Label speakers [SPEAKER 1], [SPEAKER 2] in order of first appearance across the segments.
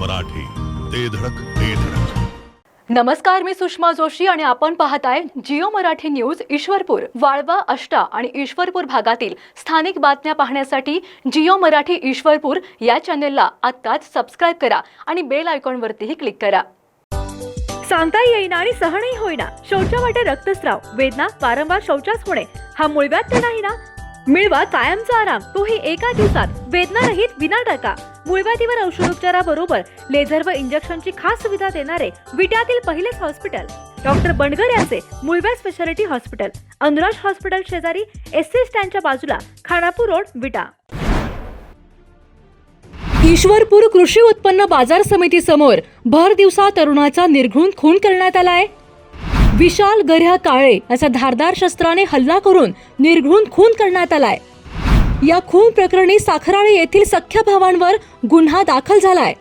[SPEAKER 1] मराठी. ते धडक ते धडक.
[SPEAKER 2] नमस्कार मी सुषमा जोशी आणि आपण पाहताय जिओ मराठी न्यूज ईश्वरपूर वाळवा अष्टा आणि ईश्वरपूर भागातील स्थानिक बातम्या पाहण्यासाठी जिओ मराठी ईश्वरपूर या चॅनेलला आत्ताच सबस्क्राईब करा आणि बेल आयकॉनवरतीही क्लिक करा. सांगता येईना आणि सहनही होईना. शौचा वाटे रक्तस्राव वेदना वारंवार शौचास होणे हा मुळव्यात तर नाही ना? मिळवा कायमचा आराम. तोही एका दिवसात. वेदना रहित विना टाका मुळव्याधीवर औषधोपचाराबरोबर लेझर व इंजेक्शनची खास सुविधा देणारे विट्यातील पहिलेच हॉस्पिटल. डॉक्टर बंडगर यांचे मुळव्या स्पेशालिटी हॉस्पिटल. अनुराज हॉस्पिटल शेजारी एस सी स्टँडच्या बाजूला खानापूर रोड विटा. ईश्वरपूर कृषी उत्पन्न बाजार समिती समोर भर दिवसा तरुणाचा निर्घृण खून करण्यात आलाय. विशाल गर्ह्या काळे याचा धारदार शस्त्राने हल्ला करून निर्घृण खून करण्यात आलाय. या खून प्रकरणी साखराळे येथील सख्या भावांवर गुन्हा दाखल झालाय.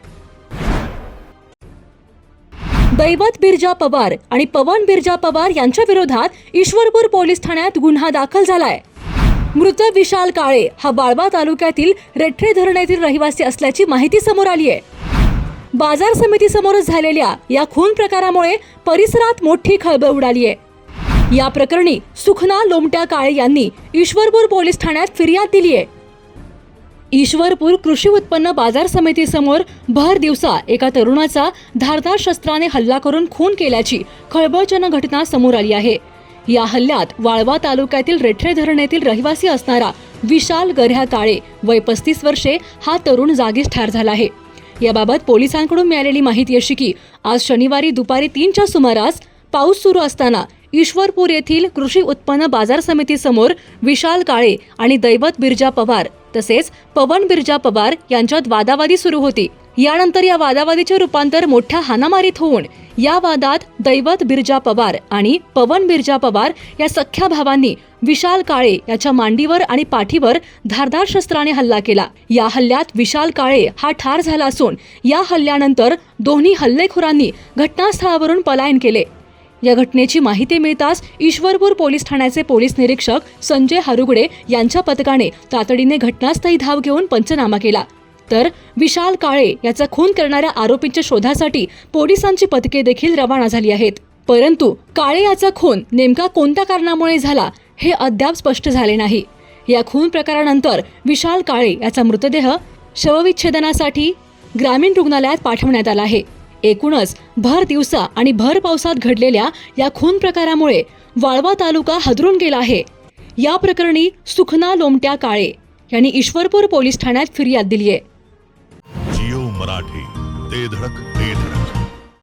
[SPEAKER 2] दैवत बिरजा पवार आणि पवन बिरजा पवार यांच्या विरोधात ईश्वरपूर पोलीस ठाण्यात गुन्हा दाखल झालाय. मृत विशाल काळे हा वाळवा तालुक्यातील रेठरे धरण येथील रहिवासी असल्याची माहिती समोर आली आहे बाजार समितीसमोर झालेल्या या खून प्रकारामुळे परिसरात मोठी खळबळ उडाली आहे. या प्रकरणी सुखना लोमट्या काळे यांनी ईश्वरपूर पोलीस ठाण्यात फिर्याद दिली आहे. ईश्वरपूर कृषी उत्पन्न बाजार समितीसमोर भर दिवसा एका तरुणाचा धारदार शस्त्राने हल्ला करून खून केल्याची खळबळजनक घटना समोर आली आहे. या हल्ल्यात वाळवा तालुक्यातील रेठरे धरणेतील रहिवासी असणारा विशाल गऱ्हा काळे वय पस्तीस वर्षे हा तरुण जागीच ठार झाला आहे. याबाबत पोलिसांकडून मिळालेली माहिती अशी की आज शनिवारी दुपारी तीनच्या सुमारास पाऊस सुरू असताना ईश्वरपूर येथील कृषी उत्पन्न बाजार समितीसमोर विशाल काळे आणि दैवत बिरजा पवार तसेच पवन बिरजा पवार यांच्यात वादावादी सुरू होती. यानंतर या वादावादीचे रूपांतर मोठ्या हानामारीत होऊन या वादात दैवत बिरजा पवार आणि पवन बिरजा पवार या सख्या भावांनी विशाल काळे याच्या मांडीवर आणि पाठीवर धारदार शस्त्राने हल्ला केला. या हल्ल्यात विशाल काळे हा ठार झाला असून या हल्ल्यानंतर दोन्ही हल्लेखोरांनी घटनास्थळावरून पलायन केले. या घटनेची माहिती मिळताच ईश्वरपूर पोलीस ठाण्याचे पोलीस निरीक्षक संजय हरुगडे यांच्या पथकाने तातडीने घटनास्थळी धाव घेऊन पंचनामा केला. तर विशाल काळे याचा खून करणाऱ्या आरोपींच्या शोधासाठी पोलिसांची पथके देखील रवाना झाली आहेत. परंतु काळे याचा खून नेमका कोणत्या कारणामुळे झाला हे अद्याप स्पष्ट झाले नाही. या खून प्रकारानंतर विशाल काळे याचा मृतदेह शवविच्छेदनासाठी ग्रामीण रुग्णालयात पाठवण्यात आला आहे. एकूणच भर दिवसा आणि भर पावसात घडलेल्या या खून प्रकारामुळे वाळवा तालुका हादरून गेला आहे. या प्रकरणी सुखना लोमट्या काळे यांनी ईश्वरपूर पोलीस ठाण्यात फिर्याद दिली आहे
[SPEAKER 1] मराठी. ते धडक ते धडक.